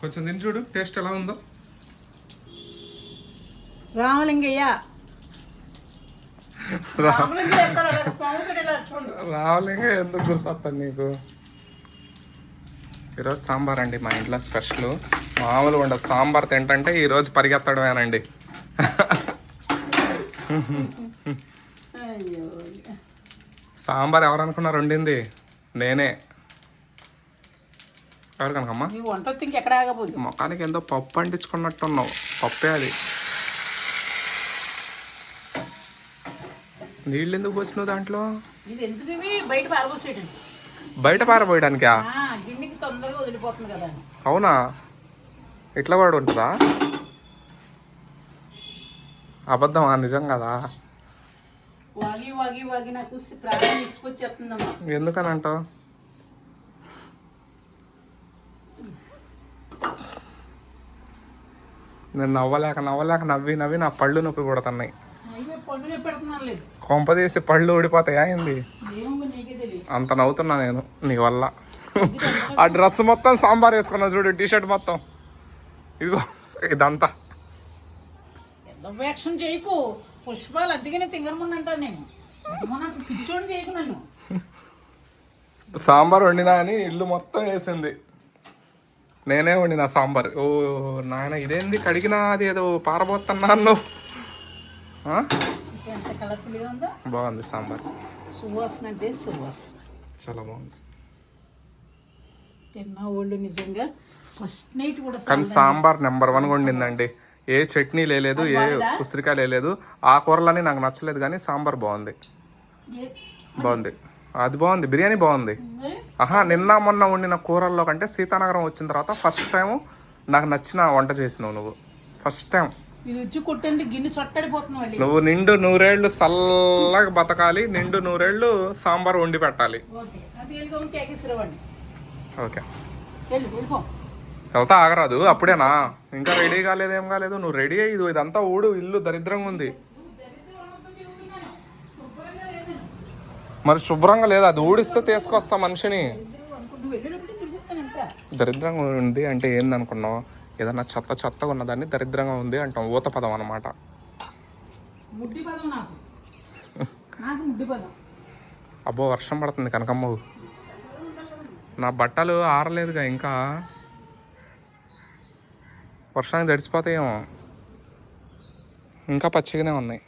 కొంచెం తిని చూడు టేస్ట్ ఎలా ఉందో. రామలింగయ్య. రావలేగా ఎందుకు గుర్తొస్తాను నీకు? ఈరోజు సాంబార్ అండి మా ఇంట్లో స్పెషల్. మామూలుగా ఉండదు. సాంబార్ తింటంటే ఈరోజు పరిగెత్తడమేనండి. అయ్యో. సాంబార్ ఎవరు అనుకున్నారు వండింది నేనే. ఎవరు కనుకమ్మా? నీ వంట వస్తే ఇంకెక్కడ ఆగబోదు. మొఖానికి ఎంతో పప్పు అంటించుకున్నట్టున్నావు. పప్పే అది. నీళ్ళు ఎందుకు పోసినావు దాంట్లో? ఇది ఎందుకు ఇవి? బయట పారబోసేటండి బయట పారబోయడానికా? గిన్నెకి తొందరగా వదిలిపోతుంది కదా అవునా? ఇట్లా కూడా ఉంటుందా అబద్ధమా? నిజం కదా. వాగి వాగి వాగి నాకు ప్రాణం తీసుకొచ్చేస్తుందమ్మా ఎందుకని అంటావు? నేను నవ్వలేక నవ్వలేక నవ్వి నవ్వి నా పళ్ళు నొప్పి పుడుతున్నాయి అయ్యో పండుగ పెడుతున్నాను లేదు కొంప తీసి పళ్ళు ఊడిపోతాయా ఏంది? అంత నవ్వుతున్నా నేను నీ వల్ల. ఆ డ్రెస్ మొత్తం సాంబార్ వేసుకున్నా చూడు టీ షర్ట్ మొత్తం. ఇదిగో ఇదంతా. ఎంత వ్యాక్షన్ చేయకు. పుష్పాలు అద్దెగానే తింగరమని అంటాను నేను. మన పిచ్చోని చేయకు నన్ను. సాంబార్ వండినా అని ఇల్లు మొత్తం వేసింది. నేనే వండిన సాంబార్. ఓ నాయన ఇదేంది? కడిగినా అది ఏదో ఉందో. బాగుంది సాంబార్. సువాసన అంటే సువాసన. చాలా బాగుంది. తిన్నా వాళ్ళు నిజంగా ఫస్ట్ నైట్ కూడా కానీ సాంబార్ నెంబర్ వన్ వండిందండి. ఏ చట్నీ లేదు ఏ ఉసిరికాయ లేదు ఆ కూరలని నాకు నచ్చలేదు కానీ సాంబార్ బాగుంది. బాగుంది. అది బాగుంది బిర్యానీ బాగుంది. ఆహా నిన్న మొన్న వండిన కూరల్లో కంటే సీతానగరం వచ్చిన తర్వాత ఫస్ట్ టైం నాకు నచ్చిన వంట చేసినావు నువ్వు. First time. నువ్వు నిండు నూరేళ్ళు చల్లగా బతకాలి నిండు నూరేళ్ళు సాంబార్ వండి పెట్టాలి. ఓకే వెళ్తా ఆగరాదు అప్పుడేనా? ఇంకా రెడీ కాలేదు ఏం కాలేదు నువ్వు రెడీ అయ్యి ఇది ఇదంతా ఊడు ఇల్లు దరిద్రంగా ఉంది. మరి శుభ్రంగా లేదు అది ఊడిస్తే తీసుకొస్తా మనిషిని. దరిద్రంగా ఉంది అంటే ఏందనుకున్నావు ఏదన్నా చెత్త చెత్తగా ఉన్నదాన్ని దరిద్రంగా ఉంది అంటాం ఊత పదం అనమాట అబ్బో వర్షం పడుతుంది కనకమ్మ. నా బట్టలు ఆరలేదుగా ఇంకా. వర్షానికి తడిసిపోతాయేమో. ఇంకా పచ్చిగానే ఉన్నాయి.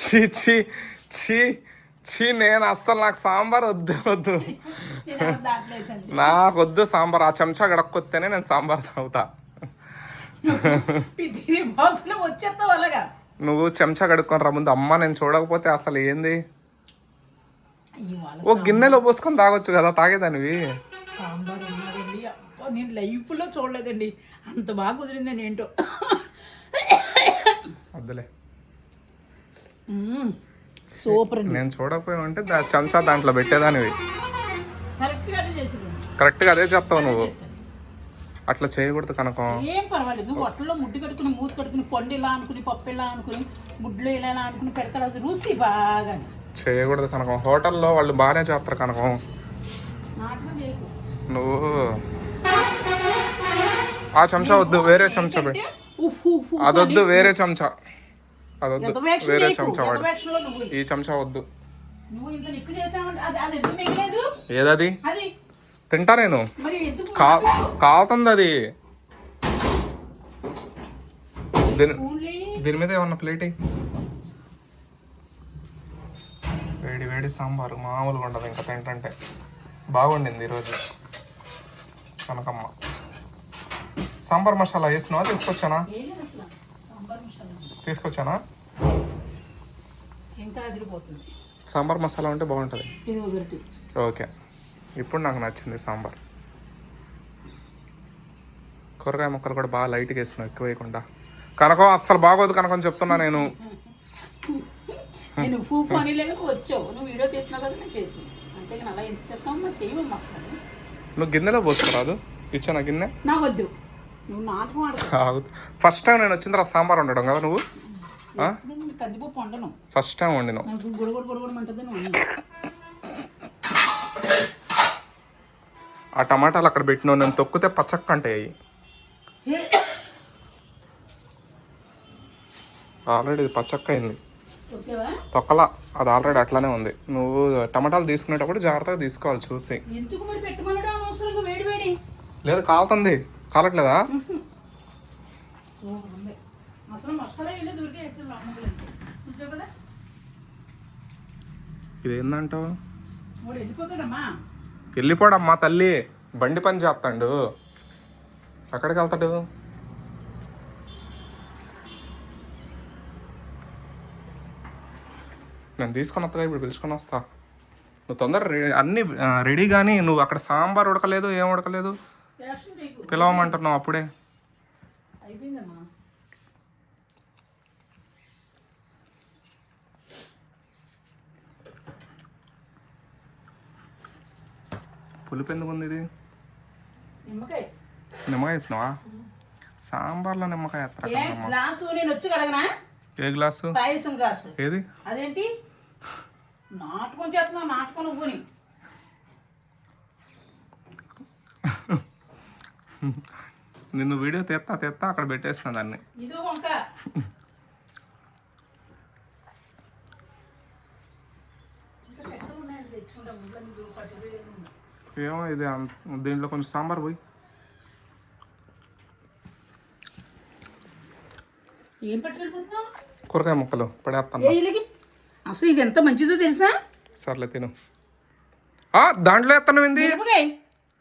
చీ చీ చీ చీ నేను అస్సలు నాకు సాంబార్ వద్దు వద్దు. నాకు వద్దు సాంబార్. ఆ చెంచా గడక్కొత్తేనే నేను సాంబార్ తాగుతా. నువ్వు చెంచా కడుక్కొని రా ముందు. అమ్మ నేను చూడకపోతే అసలు ఏంది? ఓ గిన్నెలో పోసుకొని తాగొచ్చు కదా తాగేదానివి? సాంబార్ ఉన్నదండి. అబ్బా నేను లైఫ్లో చూడలేదండి. అంత బాగా కుదిరిందని ఏంటో. వద్దులే. సూపర్ నేను చూడకపోయి దా చెంచా దాంట్లో పెట్టేదానివి. కరెక్ట్గా అదే చెప్తావు నువ్వు. అట్లా చేయకూడదు కనకం. ఏం పర్వాలేదు. వట్టలో ముడ్డు కట్టుకుని మూత కట్టుకుని పండు ఇలా అనుకుని పప్పు ఇలా అనుకుని ముడ్లు ఇలా అనుకుని పెడతారు. అది రుచి బాగా. చేయకూడదు కనకం. హోటల్లో వాళ్ళు బాగానే చేస్తారు కనకం. నువ్వు. ఆ చెంచా వద్దు. వేరే చెంచా అదొద్దు. వేరే చెంచా. అదొద్దు. వేరే చెంచా వాడు. ఈ చెంచా వద్దు. ఏదది? తింటా నేను. కాలుతుంది అది దీని మీద ఏమన్నా ప్లేట్. వేడి వేడి సాంబారు మామూలుగా ఉండదు ఇంకా తింటంటే. బాగుండింది ఈరోజు. కనకమ్మ. సాంబార్ మసాలా వేసినావా? తీసుకొచ్చానా? తీసుకొచ్చానా? ఇంకా అదిరిపోతుంది. సాంబార్ మసాలా ఉంటే బాగుంటుంది. ఓకే. ఇప్పుడు నాకు నచ్చింది సాంబార్. కూరగాయ ముక్కలు కూడా బాగా లైట్గా వేసినావు ఎక్కువ వేయకుండా. కనకం అస్సలు బాగోదు కనకం చెప్తున్నా నేను. లేదు నువ్వు వచ్చావు. నువ్వు వీడియో తీస్తున్నావు కదా నేను చేసింది. అంతేగాని అలా ఎంత చెప్తావు నా చెయ్యి మస్తాను నువ్వు గిన్నెలో పోసుకురాదు. ఇచ్చానా గిన్నె? నాకు వద్దు ఫస్ట్ టైం నేను వచ్చిన తర్వాత సాంబార్ వండడం కదా నువ్వు? కందిపప్పు వండను. ఫస్ట్ టైం వండిను. ఆ టమాటాలు అక్కడ పెట్టిన నేను తొక్కితే పచ్చక్క అంటాయి ఆల్రెడీ పచ్చక్క అయింది. తొక్కలా. అది ఆల్రెడీ అట్లానే ఉంది. నువ్వు టమాటాలు తీసుకునేటప్పుడు జాగ్రత్తగా తీసుకోవాలి చూసి. లేదు కాలుతుంది. కాలట్లేదా? ఇది ఏందంటావు వెళ్ళిపోడమ్మా తల్లి. బండి పని చేస్తాడు. ఎక్కడికి వెళ్తాడు? నేను తీసుకొని వస్తా ఇప్పుడు పిలుచుకొని వస్తా. నువ్వు తొందర అన్నీ రెడీ కానీ నువ్వు అక్కడ సాంబార్ ఉడకలేదు ఏం ఉడకలేదు? పిలవమంటున్నావు అప్పుడే. అయిపోయిందమ్మా. పులుపు ఎందుకు ఉంది ఇది? నిమ్మకాయ. నిమ్మకాయ వేసినావా? సాంబార్లో నిమ్మకాయ గ్లాసు నేను వచ్చి కడగనా? ఏ గ్లాసు? పాయసం గ్లాసు. ఏది? అదేంటి? నాటుకొని చేస్తున్నావు నాటుకొని ఉవ్వుని నిన్ను వీడియో తెస్తా తెస్తా అక్కడ పెట్టేసిన దాన్ని. ఏమో ఇది దీంట్లో కొంచెం సాంబార్ పోయి. ఏం కూరగాయ ముక్కలు పడేస్తాను అసలు ఇది ఎంత మంచిదో తెలుసా? సర్లే తిను. ఆ, దాంట్లో ఎత్తను ఏంది మిరపకాయ.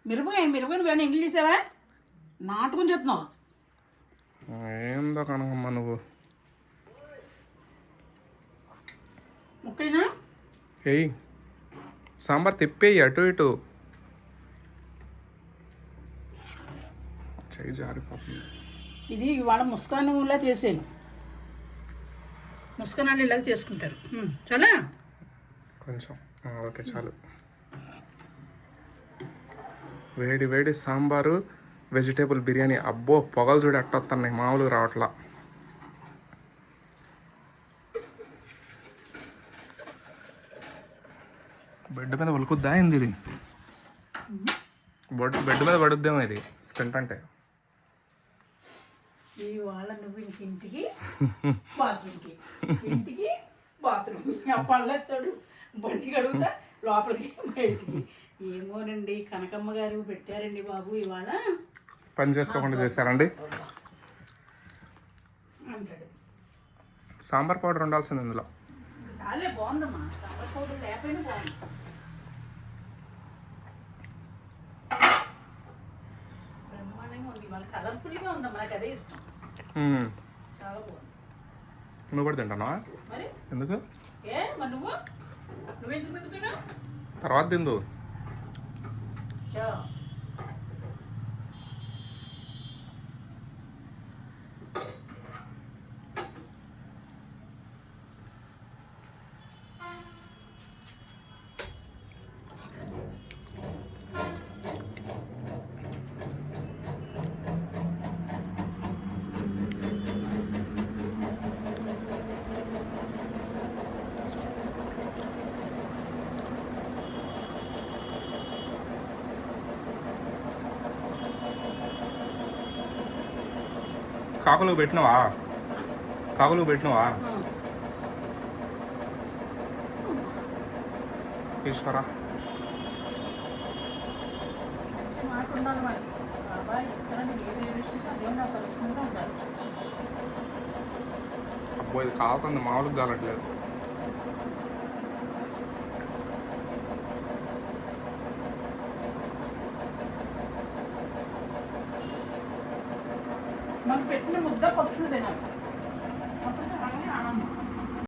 మిరపకాయ మిరపకాయ నువ్వేమైనా ఇంగ్లీష్ చేసావా? నాటుకొని చెప్తున్నావు? ఏందో కనకమ్మ నువ్వు. ముక్కైనా? ఏయ్ సాంబార్ తిప్పేయి అటు ఇటు. చెయ్యి జారిపోతుంది. ఇది ఇవాళ ముస్కానులా చేసాను ముస్కానాలు ఇలాగ చేసుకుంటారు. చాలా? కొంచెం. ఓకే చాలు. వేడి వేడి సాంబారు వెజిటేబుల్ బిర్యానీ. అబ్బో పొగలు చూడు అట్టొస్తున్నాయి మామూలుగా రావట్లా. బెడ్ మీద ఉలుకుద్దా ఏంది ఇది? బెడ్ బెడ్ మీద పడుద్దేమో ఇది తింటంటే. ఇవాళ నువ్వు ఇంటికి బాత్రూమ్కి. ఇంటికి బాత్రూమ్ పళ్ళెత్తాడు బండి కడుగుతా లోపలికి బయటికి. ఏమోనండి కనకమ్మ గారు పెట్టారండి బాబు ఇవాళ. పని చేసుకోకుండా చేశారండి? సాంబార్ పౌడర్ ఉండాల్సింది ఇందులో. చాలే బాగుందమ్మా. సాంబార్ పౌడర్ లేకపోయినా బాగుంది బ్రహ్మాండంగా ఉంది ఇవాళ కలర్ఫుల్గా ఉందమ్మా నాకు అదే ఇష్టం మ్మ్. చాలా బాగుంది నువ్వు కూడా తింటావా మరి ఎందుకు ఏ మరి నువ్వు నువ్వెందుకు మిగుతున్నావు తర్వాత తిందు చా కాకులు పెట్టినవా? కాకులు పెట్టినవా? ఈశ్వరా. అబ్బో ఇది కాకుండా మామూలుగా కాలట్లేదు మనం పెట్టిన ముద్ద పక్షులు తినాలి.